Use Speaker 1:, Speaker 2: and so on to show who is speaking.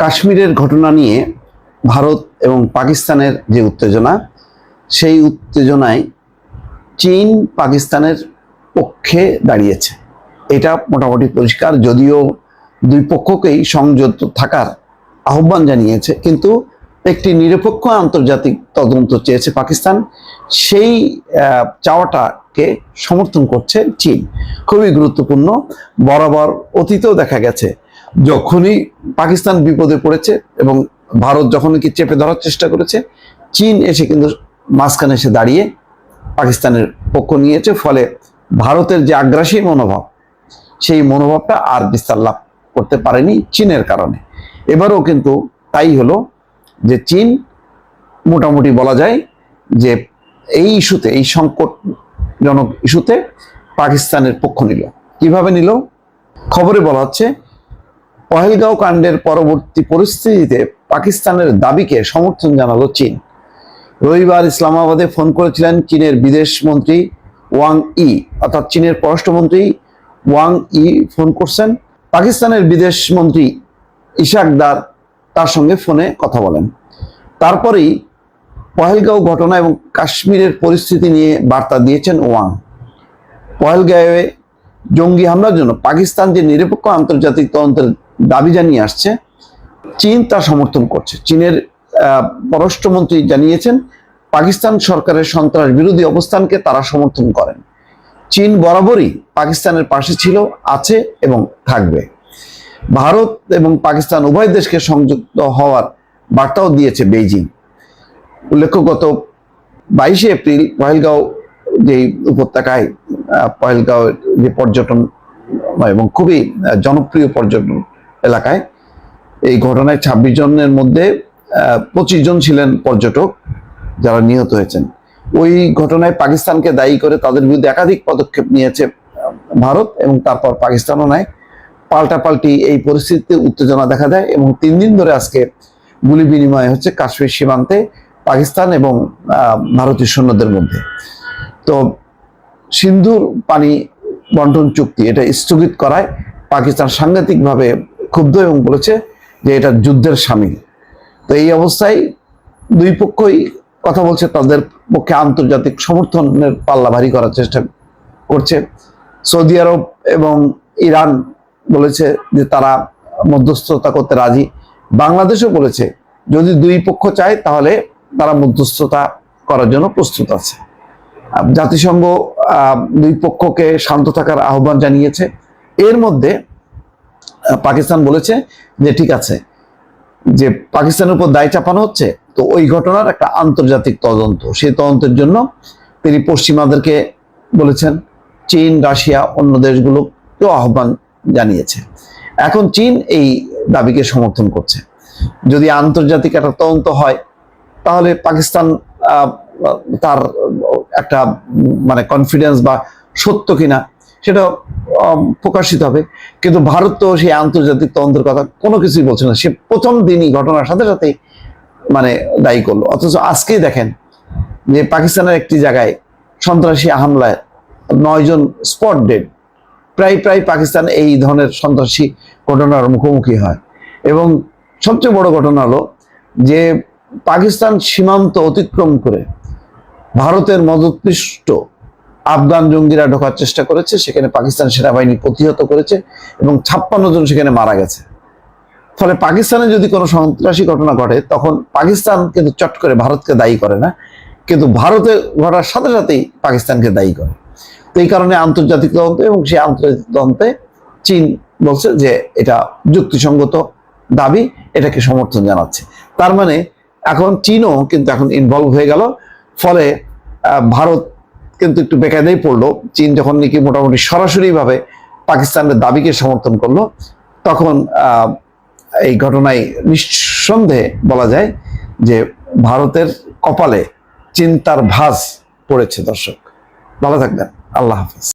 Speaker 1: কাশ্মীরের ঘটনা নিয়ে ভারত এবং পাকিস্তানের যে উত্তেজনা, সেই উত্তেজনায় চীন পাকিস্তানের পক্ষে দাঁড়িয়েছে। এটা মোটামুটি পরিষ্কার, যদিও দুই পক্ষকেই সংযত থাকার আহ্বান জানিয়েছে, কিন্তু একটি নিরপেক্ষ আন্তর্জাতিক তদন্ত চেয়েছে পাকিস্তান। সেই চাওয়াটাকে সমর্থন করছে চীন। খুবই গুরুত্বপূর্ণ, বরাবর অতীতেও দেখা গেছে যখনই পাকিস্তান বিপদে পড়েছে এবং ভারত যখন কি চেপে ধরার চেষ্টা করেছে, চীন এসে কিন্তু মাঝখানে এসে দাঁড়িয়ে পাকিস্তানের পক্ষ নিয়েছে। ফলে ভারতের যে আগ্রাসী মনোভাব, সেই মনোভাবটা আর বিস্তার লাভ করতে পারেনি চীনের কারণে। এবারও কিন্তু তাই হলো যে চীন মোটামুটি বলা যায় যে এই ইস্যুতে, এই সংকটজনক ইস্যুতে পাকিস্তানের পক্ষ নিল। কীভাবে নিল? খবরে বলা হচ্ছে পহেলগাঁও কাণ্ডের পরবর্তী পরিস্থিতিতে পাকিস্তানের দাবিকে সমর্থন জানালো চীন। রবিবার ইসলামাবাদে ফোন করেছিলেন চীনের বিদেশ মন্ত্রী ওয়াং ই, অর্থাৎ চীনের পররাষ্ট্রমন্ত্রী ওয়াং ই ফোন করছেন। পাকিস্তানের বিদেশ মন্ত্রী ইশাকদার তার সঙ্গে ফোনে কথা বলেন। তারপরেই পহেলগাঁও ঘটনা এবং কাশ্মীরের পরিস্থিতি নিয়ে বার্তা দিয়েছেন ওয়াং। পহেলগাঁওয়ে জঙ্গি হামলার জন্য পাকিস্তান যে নিরপেক্ষ আন্তর্জাতিক তদন্তের দাবি জানিয়ে আসছে। চীন তা সমর্থন করছে। চীনের পররাষ্ট্রমন্ত্রী জানিয়েছেন, পাকিস্তান সরকারের সন্ত্রাস বিরোধী অবস্থানকে তারা সমর্থন করেন। চীন বরাবরই পাকিস্তানের পাশে ছিল, আছে এবং থাকবে। ভারত এবং পাকিস্তান উভয় দেশকে সংযুক্ত হওয়ার বার্তাও দিয়েছে বেইজিং। উল্লেখ্য, গত বাইশে এপ্রিল পহেলগাঁও যে উপত্যকায় পহেলগাঁও যে পর্যটন এবং খুবই জনপ্রিয় পর্যটন এলাকায়। এই ঘটনায় ছাব্বিশ জনের মধ্যে পঁচিশ জন ছিলেন পর্যটক যারা নিহত হয়েছেন। ওই ঘটনায় পাকিস্তানকে দায়ী করে তাদের বিরুদ্ধে একাধিক পদক্ষেপ নিয়েছে ভারত এবং তারপর পাকিস্তানও নেয় পাল্টাপাল্টি এই পরিস্থিতিতে উত্তেজনা দেখা দেয় এবং তিন দিন ধরে আজকে গুলি বিনিময় হচ্ছে কাশ্মীর সীমান্তে পাকিস্তান এবং ভারতীয় সৈন্যদের মধ্যে। তো সিন্ধুর পানি বন্টন চুক্তি এটা স্থগিত করায় পাকিস্তান সাংঘাতিকভাবে ক্ষুব্ধ এবং বলেছে যে এটা যুদ্ধের সামিল। তো এই অবস্থায় দুই পক্ষই কথা বলছে, তাদের পক্ষে আন্তর্জাতিক সমর্থনের পাল্লা ভারী করার চেষ্টা করছে। সৌদি আরব এবং ইরান বলেছে যে তারা মধ্যস্থতা করতে রাজি। বাংলাদেশও বলেছে, যদি দুই পক্ষ চায় তাহলে তারা মধ্যস্থতা করার জন্য প্রস্তুত আছে। জাতিসংঘ দুই পক্ষকে শান্ত থাকার আহ্বান জানিয়েছে। এর মধ্যে পাকিস্তান বলেছে যে ঠিক আছে, যে পাকিস্তানের উপর দায় চাপানো হচ্ছে, তো ওই ঘটনার একটা আন্তর্জাতিক তদন্ত। সেই তদন্তের জন্য তিনি পশ্চিমাদেরকে বলেছেন, চীন, রাশিয়া, অন্য দেশগুলোকেও আহ্বান জানিয়েছে। এখন চীন এই দাবিকে সমর্থন করছে। যদি আন্তর্জাতিক একটা তদন্ত হয়, তাহলে পাকিস্তান তার একটা মানে কনফিডেন্স বা সত্য কিনা সেটা প্রকাশিত হবে। কিন্তু ভারত তো সেই আন্তর্জাতিক তদন্তের কথা কোনো কিছুই বলছে না। সে প্রথম দিনই ঘটনার সাথে সাথেই মানে দায়ী করল। অথচ আজকেই দেখেন যে পাকিস্তানের একটি জায়গায় সন্ত্রাসী হামলায় নয়জন স্পট ডেড। প্রায় প্রায় পাকিস্তান এই ধরনের সন্ত্রাসী ঘটনার মুখোমুখি হয়। এবং সবচেয়ে বড় ঘটনা হলো যে পাকিস্তান সীমান্ত অতিক্রম করে ভারতের মদতপৃষ্ট আফগান জঙ্গিরা ঢোকার চেষ্টা করেছে, সেখানে পাকিস্তান সেনাবাহিনী প্রতিহত করেছে এবং ছাপ্পান্ন জন সেখানে মারা গেছে। ফলে পাকিস্তানে যদি কোনো সন্ত্রাসী ঘটনা ঘটে, তখন পাকিস্তান কিন্তু চট করে ভারতকে দায়ী করে না, কিন্তু ভারতে ঘটার সাথে সাথেই পাকিস্তানকে দায়ী করে। তো এই কারণে আন্তর্জাতিক তদন্ত এবং সেই আন্তর্জাতিক তদন্তে চীন বলছে যে এটা যুক্তিসঙ্গত দাবি, এটাকে সমর্থন জানাচ্ছে। তার মানে এখন চীনও কিন্তু এখন ইনভলভ হয়ে গেল। ফলে ভারত কিন্তু একটু বেকায়দাই পড়ল। চীন যখন নাকি মোটামুটি সরাসরিভাবে পাকিস্তানের দাবিকে সমর্থন করল, তখন এই ঘটনায় নিঃসন্দেহে বলা যায় যে ভারতের কপালে চিন্তার ভাস পড়েছে, দর্শক। ভালো থাকবেন। আল্লাহ হাফেজ।